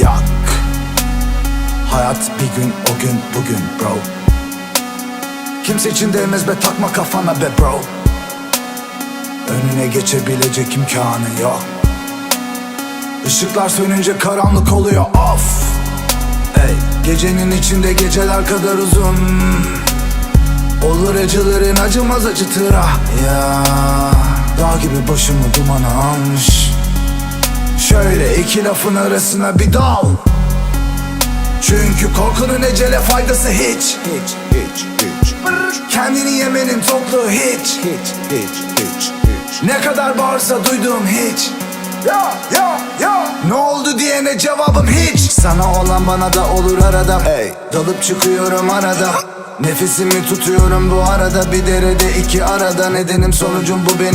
yak. Hayat bir gün o gün bugün bro. Kimse için değmez be takma kafana be bro. Önüne geçebilecek imkanı yok. Işıklar sönünce karanlık oluyor of! Ey gecenin içinde geceler kadar uzun. Olur acıların acımaz acıtır ah ya Dağ gibi başımı dumana almış Şöyle iki lafın arasına bir dal. Çünkü korkunun ecele faydası hiç. Hiç hiç hiç. Kendini yemenin toplu hiç. Hiç hiç hiç hiç. Ne kadar bağırsa duyduğum hiç. Ya ya ya. Ne oldu diyene cevabım hiç. Sana olan bana da olur arada. Ey Dalıp çıkıyorum arada. Nefesimi tutuyorum bu arada. Bir derede iki arada. Nedenim sonucum bu benim